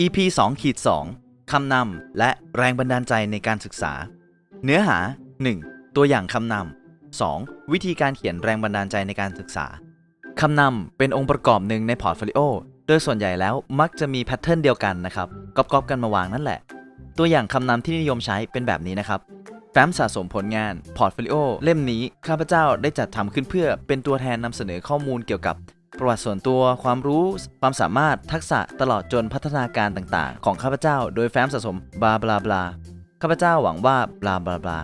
EP 2ขีด2คำนำและแรงบันดาลใจในการศึกษา เนื้อหา 1. ตัวอย่างคำนำ 2. วิธีการเขียนแรงบันดาลใจในการศึกษา คำนำเป็นองค์ประกอบหนึ่งในพอร์ตโฟลิโอ โดยส่วนใหญ่แล้วมักจะมีแพทเทิร์นเดียวกันนะครับก๊อปๆกันมาวางนั่นแหละ ตัวอย่างคำนำที่นิยมใช้เป็นแบบนี้นะครับ แฟ้มสะสมผลงานพอร์ตโฟลิโอเล่มนี้ข้าพเจ้าได้จัดทำขึ้นเพื่อเป็นตัวแทนนำเสนอข้อมูลเกี่ยวกับ ประวัติส่วนตัวความรู้ความสามารถทักษะตลอดจนพัฒนาการต่างๆ ของข้าพเจ้า โดยแฟ้มสะสมบลาบลาบลาข้าพเจ้าหวังว่าบลาบลาบลา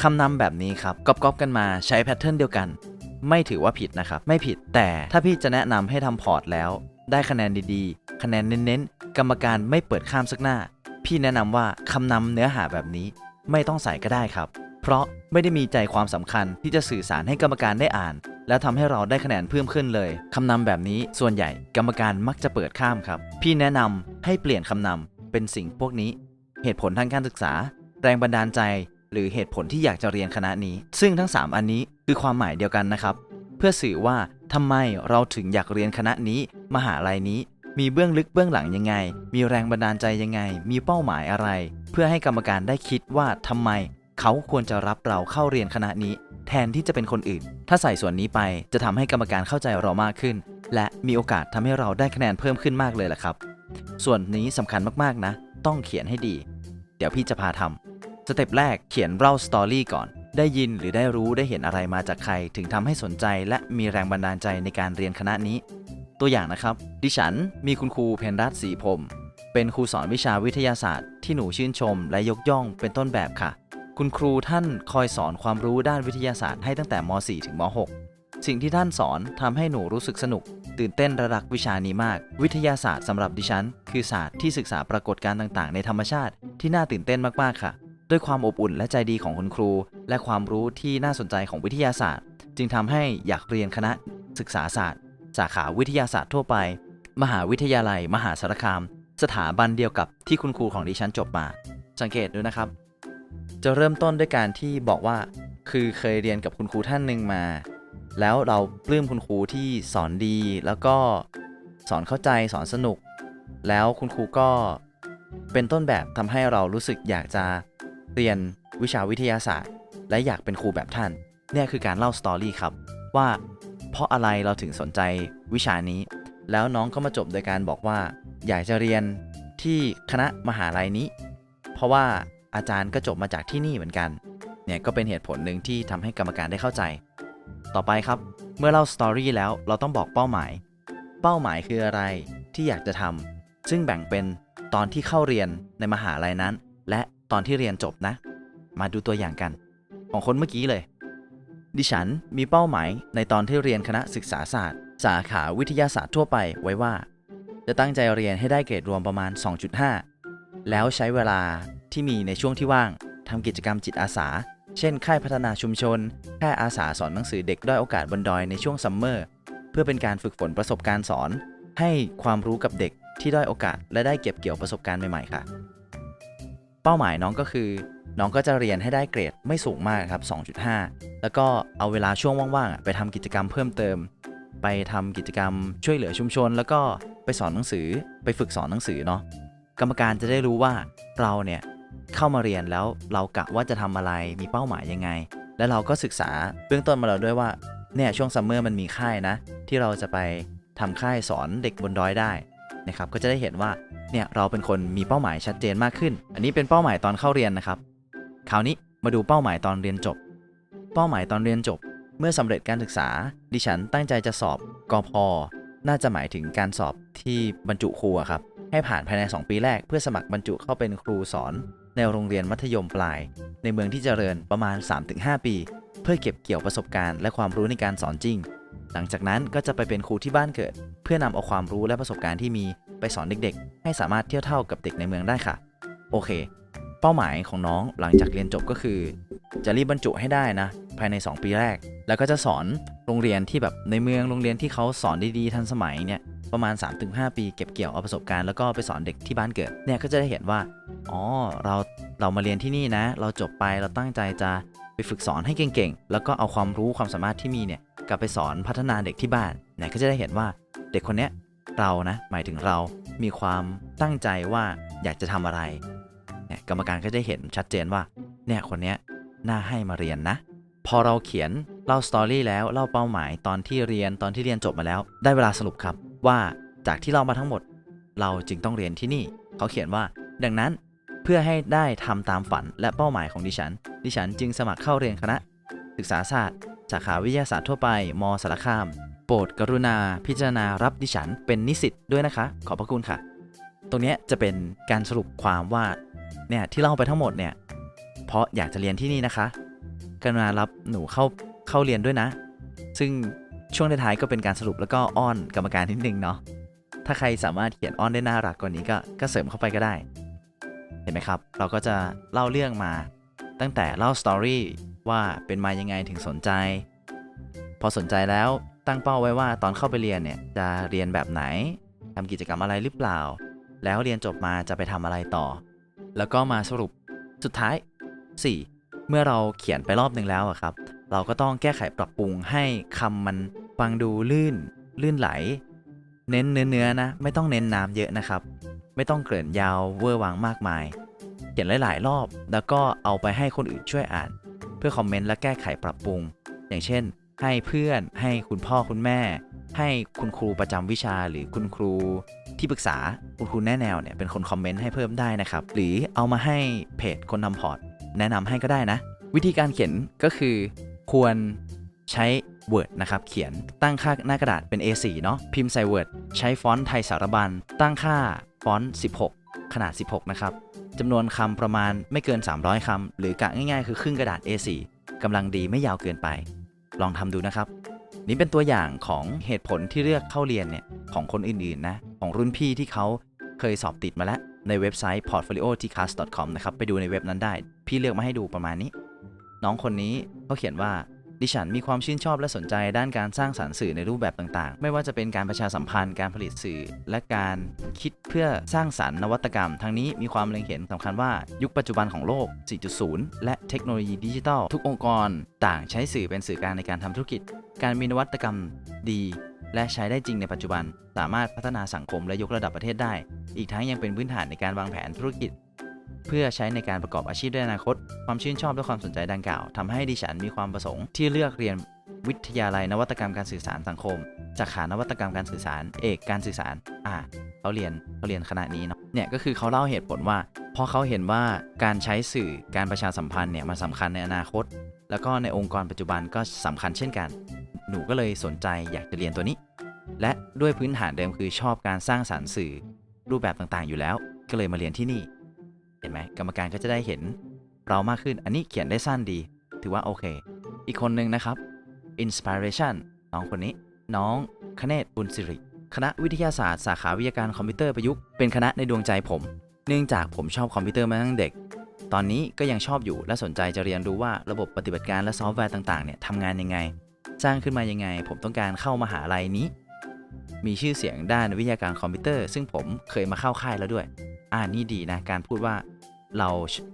คำนำแบบนี้ครับก๊อปๆกันมาใช้แพทเทิร์นเดียวกัน ไม่ถือว่าผิดนะครับ ไม่ผิดแต่ถ้าพี่จะแนะนำให้ทำพอร์ตแล้ว ได้คะแนนดีๆ คะแนนเน้นๆ กรรมการไม่เปิดข้ามสักหน้า พี่แนะนำว่าคำนำเนื้อหาแบบนี้ไม่ต้องใส่ก็ได้ครับ เพราะไม่ได้มีใจความสำคัญที่จะสื่อสารให้กรรมการได้อ่าน แล้วทำให้เราได้คะแนนเพิ่มขึ้นเลยคำนำแบบนี้ส่วนใหญ่กรรมการมักจะเปิดข้ามครับ พี่แนะนำให้เปลี่ยนคำนำเป็นสิ่งพวกนี้ เหตุผลทางการศึกษา แรงบันดาลใจ หรือเหตุผลที่อยากจะเรียนคณะนี้ ซึ่งทั้ง 3 อันนี้คือความหมายเดียวกันนะครับ เพื่อสื่อว่าทำไมเราถึงอยากเรียนคณะนี้ มหาลัยนี้มีเบื้องลึกเบื้องหลังยังไง มีแรงบันดาลใจยังไง มีเป้าหมายอะไร เพื่อให้กรรมการได้คิดว่าทำไม เขาควรจะรับเราเข้าเรียนคณะนี้ แทนที่จะเป็นคนอื่น ถ้าใส่ส่วนนี้ไปจะทำให้กรรมการเข้าใจเรามากขึ้น และมีโอกาสทำให้เราได้คะแนนเพิ่มขึ้นมากเลยแหละครับ ส่วนนี้สำคัญมากๆนะ ต้องเขียนให้ดี เดี๋ยวพี่จะพาทำสเต็ปแรกเขียนเล่าสตอรี่ก่อน ได้ยินหรือได้รู้ได้เห็นอะไรมาจากใคร ถึงทำให้สนใจ และมีแรงบันดาลใจในการเรียนคณะนี้ ตัวอย่างนะครับ ดิฉันมีคุณครูเพนรัตน์ศรีพรมเป็นครูสอนวิชาวิทยาศาสตร์ที่หนูชื่นชม และยกย่องเป็นต้นแบบค่ะ คุณครูท่านคอยสอนความรู้ด้านวิทยาศาสตร์ให้ตั้งแต่ม .4 ถึงม .6 สิ่งที่ท่านสอนทำให้หนูรู้สึกสนุก ตื่นเต้นระดักวิชานี้มาก วิทยาศาสตร์สำหรับดิฉัน คือศาสตร์ที่ศึกษาปรากฏการณ์ต่างๆ ในธรรมชาติ ที่น่าตื่นเต้นมากๆค่ะ ด้วยความอบอุ่นและใจดีของคุณครู และความรู้ที่น่าสนใจของวิทยาศาสตร์ จึงทำให้อยากเรียนคณะศึกษาศาสตร์ สาขาวิทยาศาสตร์ทั่วไป มหาวิทยาลัย มหาสารคาม สถาบันเดียวกับที่คุณครูของดิฉันจบมา สังเกตดูนะครับ จะเริ่มต้นด้วยการที่บอกว่า คือเคยเรียนกับคุณครูท่านหนึ่งมา แล้วเราปลื้มคุณครูที่สอนดี แล้วก็สอนเข้าใจสอนสนุก แล้วคุณครูก็เป็นต้นแบบทำให้เรารู้สึกอยากจะเรียนวิชาวิทยาศาสตร์ และอยากเป็นครูแบบท่าน เนี่ยคือการเล่าสตอรี่ครับ ว่าเพราะอะไรเราถึงสนใจวิชานี้ แล้วน้องก็มาจบโดยการบอกว่า อยากจะเรียนที่คณะมหาลัยนี้ เพราะว่า อาจารย์ก็จบมาจากที่นี่เหมือนกัน เนี่ยก็เป็นเหตุผลหนึ่งที่ทำให้กรรมการได้เข้าใจ ต่อไปครับ เมื่อเล่าสตอรี่แล้วเราต้องบอกเป้าหมาย เป้าหมายคืออะไรที่อยากจะทำซึ่งแบ่งเป็นตอนที่เข้าเรียนในมหาลัยนั้น และตอนที่เรียนจบนะ มาดูตัวอย่างกัน ของคนเมื่อกี้เลย ดิฉันมีเป้าหมายในตอนที่เรียนคณะศึกษาศาสตร์ สาขาวิทยาศาสตร์ทั่วไปไว้ว่า จะตั้งใจเรียนให้ได้เกรดรวมประมาณ 2.5 แล้วใช้เวลา ที่มีในช่วงที่ว่างทำกิจกรรมจิตอาสา เช่น ค่ายพัฒนาชุมชน ค่ายอาสาสอนหนังสือเด็กด้อยโอกาสบนดอยในช่วงซัมเมอร์ เพื่อเป็นการฝึกฝนประสบการณ์สอน ให้ความรู้กับเด็กที่ด้อยโอกาส และได้เก็บเกี่ยวประสบการณ์ใหม่ๆค่ะ เป้าหมายน้องก็คือ น้องก็จะเรียนให้ได้เกรดไม่สูงมากครับ 2.5 แล้วก็เอาเวลาช่วงว่างๆไปทำกิจกรรมเพิ่มเติม ไปทำกิจกรรมช่วยเหลือชุมชน แล้วก็ไปสอนหนังสือ ไปฝึกสอนหนังสือเนาะ กรรมการจะได้รู้ว่าเราเนี่ย เข้ามาเรียนแล้วเรากะว่าจะทำอะไรมีเป้าหมายยังไง แล้วเราก็ศึกษาเบื้องต้นมาแล้วด้วยว่าเนี่ยช่วงซัมเมอร์มันมีค่ายนะ ที่เราจะไปทำค่ายสอนเด็กบนดอยได้นะครับก็จะได้เห็นว่าเนี่ยเราเป็นคนมีเป้าหมายชัดเจนมากขึ้น อันนี้เป็นเป้าหมายตอนเข้าเรียนนะครับ คราวนี้มาดูเป้าหมายตอนเรียนจบ เป้าหมายตอนเรียนจบ เมื่อสำเร็จการศึกษา ดิฉันตั้งใจจะสอบกอพอน่าจะหมายถึงการสอบที่บรรจุครูครับให้ผ่านภายใน 2 ปีแรกเพื่อสมัครบรรจุเข้าเป็นครูสอน ในโรงเรียนมัธยมปลาย ในเมืองที่เจริญประมาณ 3-5 ปี เพื่อเก็บเกี่ยวประสบการณ์และความรู้ในการสอนจริง หลังจากนั้นก็จะไปเป็นครูที่บ้านเกิด เพื่อนำเอาความรู้และประสบการณ์ที่มีไปสอนเด็กๆ ให้สามารถเทียบเท่ากับเด็กในเมืองได้ค่ะ โอเค เป้าหมายของน้องหลังจากเรียนจบก็คือ จะรีบบรรจุให้ได้นะ ภายใน 2 ปีแรก แล้วก็จะสอนโรงเรียนที่แบบในเมืองโรงเรียนที่เขาสอนดีๆทันสมัยเนี่ย ประมาณ 3-5 ปีเก็บเกี่ยวเอาประสบการณ์แล้วก็ไปสอนเด็กที่บ้านเกิดเนี่ยก็จะได้เห็นว่าอ๋อเราเรามาเรียนที่นี่นะ เราจบไปเราตั้งใจจะไปฝึกสอนให้เก่งๆ แล้วก็เอาความรู้ความสามารถที่มีเนี่ยกลับไปสอนพัฒนาเด็กที่บ้านเนี่ยก็จะได้เห็นว่าเด็กคนเนี้ยเรานะหมายถึงเรามีความตั้งใจว่าอยากจะทำอะไรเนี่ยกรรมการก็จะเห็นชัดเจนว่าเนี่ยคนเนี้ยน่าให้มาเรียนนะ พอเราเขียนเล่าสตอรี่แล้วเล่าเป้าหมายตอนที่เรียนตอนที่เรียนจบมาแล้ว ได้เวลาสรุปครับ ว่าจากที่เรามาทั้งหมด เราจึงต้องเรียนที่นี่ เขาเขียนว่า ดังนั้นเพื่อให้ได้ทำตามฝันและเป้าหมายของดิฉัน ดิฉันจึงสมัครเข้าเรียนคณะ ศึกษาศาสตร์ สาขาวิทยาศาสตร์ทั่วไป มสารคาม โปรดกรุณา พิจารณารับดิฉันเป็นนิสิตด้วยนะคะ ขอบพระคุณค่ะ ตรงนี้จะเป็นการสรุปความว่าเนี่ยที่เล่าไปทั้งหมดเนี่ยเพราะอยากจะเรียนที่นี่นะคะกรุณารับหนูเข้าเข้าเรียนด้วยนะ ซึ่ง ช่วงท้ายๆก็เป็นการสรุปแล้วก็อ้อนกรรมการนิดนึงเนาะถ้าใครสามารถเขียนอ้อนได้น่ารักกว่านี้ก็ก็เสริมเข้าไปก็ได้ เห็นไหมครับ เราก็จะเล่าเรื่องมาตั้งแต่เล่าสตอรี่ว่าเป็นมายังไงถึงสนใจ พอสนใจแล้วตั้งเป้าไว้ว่าตอนเข้าไปเรียนเนี่ยจะเรียนแบบไหนทำกิจกรรมอะไรหรือเปล่า แล้วเรียนจบมาจะไปทำอะไรต่อ แล้วก็มาสรุปสุดท้าย 4. เมื่อเราเขียนไปรอบหนึ่งแล้วอะครับ เราก็ต้องแก้ไขปรับปรุงให้คำมันฟังดูลื่น ลื่นไหล เน้นเนื้อเนื้อๆนะ ไม่ต้องเน้นน้ำเยอะนะครับ ไม่ต้องเกริ่นยาวเวอร์วังมากมาย เขียนหลาย ๆ รอบ แล้วก็เอาไปให้คนอื่นช่วยอ่าน เพื่อคอมเมนต์และแก้ไขปรับปรุง อย่างเช่น ให้เพื่อน ให้คุณพ่อคุณแม่ ให้คุณครูประจำวิชาหรือคุณครูที่ปรึกษาคุณครูแน่แนวเนี่ยเป็นคนคอมเมนต์ให้เพิ่มได้นะครับ หรือเอามาให้เพจคนทำพอร์ตแนะนำให้ก็ได้นะ วิธีการเขียนก็คือ ควรใช้ Word นะครับ เขียนตั้งค่าหน้ากระดาษเป็น A4 เนาะพิมพ์ใส่ Word ใช้ฟอนต์ไทยสารบัญ ตั้งค่าฟอนต์ 16 ขนาด 16 นะครับจำนวนคำประมาณไม่เกิน 300 คำหรือกะง่ายๆ คือครึ่งกระดาษ A4 กำลังดีไม่ยาวเกินไป ลองทำดูนะครับ นี่เป็นตัวอย่างของเหตุผลที่เลือกเข้าเรียนเนี่ยของคนอื่นๆนะของรุ่นพี่ที่เขาเคยสอบติดมาแล้วในเว็บไซต์ portfoliotcast.com นะครับ ไปดูในเว็บนั้นได้ พี่เลือกมาให้ดูประมาณนี้ น้องคนนี้เขาเขียนว่าดิฉันมีความชื่นชอบและสนใจด้านการสร้างสารรค์สื่อในรูปแบบต่างๆ ไม่ว่าจะเป็นการประชาสัมพันธ์ การผลิตสื่อ และการคิดเพื่อสร้างสารรค์นวัตกรรม ทั้งนี้มีความเล็งเห็นสำคัญว่ายุคปัจจุบันของโลก 4.0 และเทคโนโลยีดิจิทัล ทุกองค์กรต่างใช้สื่อเป็นสื่อกลางในการทำธุรกิจ การมีนวัตกรรมดี และใช้ได้จริงในปัจจุบัน สามารถพัฒนาสังคมและยกระดับประเทศได้ อีกทั้งยังเป็นพื้นฐานในการวางแผนธุรกิจ เพื่อใช้ในการประกอบอาชีพในอนาคต ความชื่นชอบและความสนใจดังกล่าวทำให้ดิฉันมีความประสงค์ที่เลือกเรียนวิทยาลัยนวัตกรรมการสื่อสารสังคมจากขานวัตกรรมการสื่อสาร เอกการสื่อสาร อ่าเขาเรียนเขาเรียนคณะนี้เนาะ เนี่ยก็คือเขาเล่าเหตุผลว่าเพราะเขาเห็นว่าการใช้สื่อการประชาสัมพันธ์เนี่ยมันสำคัญในอนาคต แล้วก็ในองค์กรปัจจุบันก็สำคัญเช่นกัน หนูก็เลยสนใจอยากจะเรียนตัวนี้ และด้วยพื้นฐานเดิมคือชอบการสร้างสารรค์สื่อรูปแบบต่างๆ อยู่แล้ว ก็เลยมาเรียนที่นี่ เห็นไหมกรรมการก็จะได้เห็นเรามากขึ้น อันนี้เขียนได้สั้นดี ถือว่าโอเค อีกคนหนึ่งนะครับ Inspiration น้องคนนี้ น้องคเนศบุญสิริ คณะวิทยาศาสตร์สาขาวิทยาการคอมพิวเตอร์ประยุกต์ เป็นคณะในดวงใจผม เนื่องจากผมชอบคอมพิวเตอร์มาตั้งเด็ก ตอนนี้ก็ยังชอบอยู่และสนใจจะเรียนรู้ว่าระบบปฏิบัติการและซอฟต์แวร์ต่างๆเนี่ยทำงานยังไง สร้างขึ้นมายังไง ผมต้องการเข้ามาหาลัยนี้ มีชื่อเสียงด้านวิทยาการคอมพิวเตอร์ ซึ่งผมเคยมาเข้าค่ายแล้วด้วย อ่านี่ดีนะ การพูดว่าเรา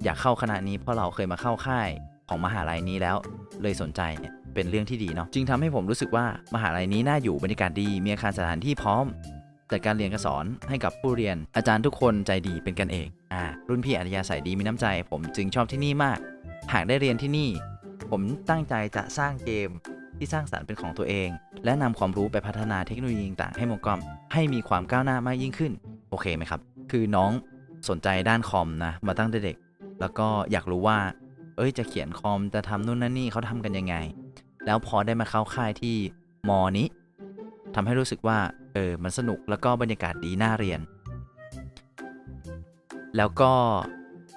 อยากเข้าคณะนี้เพราะเราเคยมาเข้าค่ายของมหาลัยนี้แล้ว เลยสนใจเนี่ยเป็นเรื่องที่ดีเนาะจึงทำให้ผมรู้สึกว่ามหาลัยนี้น่าอยู่บรรยากาศดีมีอาคารสถานที่พร้อมจัดการเรียนการสอนให้กับผู้เรียนอาจารย์ทุกคนใจดีเป็นกันเองอ่ารุ่นพี่อัธยาศัยดีมีน้ำใจ ผมจึงชอบที่นี่มาก หากได้เรียนที่นี่ ผมตั้งใจจะสร้างเกมที่สร้างสรรค์เป็นของตัวเอง และนำความรู้ไปพัฒนาเทคโนโลยีต่างให้มงกอมให้มีความก้าวหน้ามากยิ่งขึ้น โอเคไหมครับ คือน้องสนใจด้านคอมนะ มาตั้งแต่เด็ก แล้วก็อยากรู้ว่า เอ้ยจะเขียนคอมจะทำนู่นนั่นนี่เขาทำกันยังไง แล้วพอได้มาเข้าค่ายที่มอนี้ทำให้รู้สึกว่า เออมันสนุกแล้วก็บรรยากาศดีน่าเรียน แล้วก็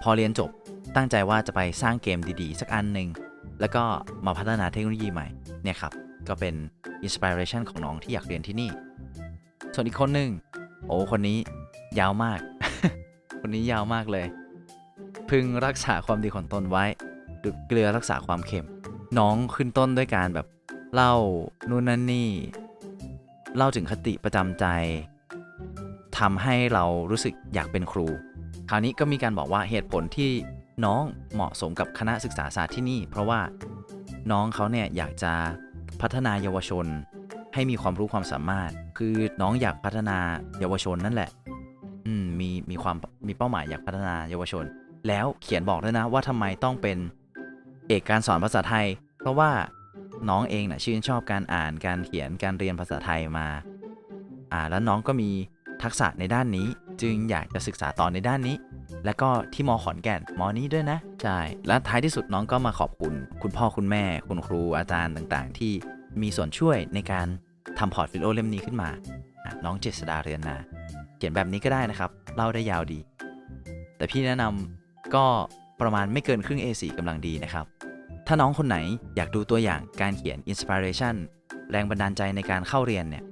พอเรียนจบตั้งใจว่าจะไปสร้างเกมดีๆ สักอันหนึ่งแล้วก็มาพัฒนาเทคโนโลยีใหม่เนี่ยครับก็เป็นอินสปิเรชันของน้องที่อยากเรียนที่นี่ ส่วนอีกคนหนึ่งโอ้คนนี้ ยาวมาก คนนี้ยาวมากเลย พึงรักษาความดีของตนไว้ดุดเกลือรักษาความเค็ม น้องขึ้นต้นด้วยการแบบเล่านู่นนั่นนี่ เล่าถึงคติประจำใจทำให้เรารู้สึกอยากเป็นครู คราวนี้ก็มีการบอกว่าเหตุผลที่น้องเหมาะสมกับคณะศึกษาศาสตร์ที่นี่ เพราะว่าน้องเขาเนี่ยอยากจะพัฒนาเยาวชน ให้มีความรู้ความสามารถ คือน้องอยากพัฒนาเยาวชนนั่นแหละ อืมมีมีความมีเป้าหมายอยากพัฒนาเยาวชน แล้วเขียนบอกด้วยนะว่าทำไมต้องเป็นเอกการสอนภาษาไทย เพราะว่าน้องเองนะ่ะชื่นชอบการอ่านการเขียนการเรียนภาษาไทยมา อ่า แล้วน้องก็มีทักษะในด้านนี้ จึงอยากจะศึกษาต่อในด้านนี้ แล้วก็ที่มอขอนแก่นมอนี้ด้วยนะ ใช่ และท้ายที่สุดน้องก็มาขอบคุณ คุณพ่อคุณแม่ คุณครูอาจารย์ต่างๆ ที่มีส่วนช่วยในการทำพอร์ตฟลิโอเล่มนี้ขึ้นมา น้องเจษดาเรือนนา เขียนแบบนี้ก็ได้นะครับ เล่าได้ยาวดี แต่พี่แนะนำก็ประมาณไม่เกินครึ่ง A4 กำลังดีนะครับ ถ้าน้องคนไหนอยากดูตัวอย่างการเขียน Inspiration แรงบันดาลใจในการเข้าเรียนเนี่ย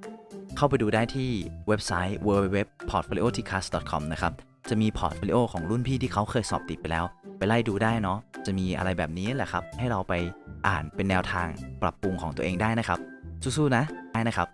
เข้าไปดูได้ที่เว็บไซต์ www.portfolioticast.com นะครับ จะมีพอร์ตโฟลิโอของรุ่นพี่ที่เขาเคยสอบติดไปแล้ว ไปไล่ดูได้เนาะ จะมีอะไรแบบนี้แหละครับ ให้เราไปอ่านเป็นแนวทางปรับปรุงของตัวเองได้นะครับ สู้ๆนะ ได้นะครับ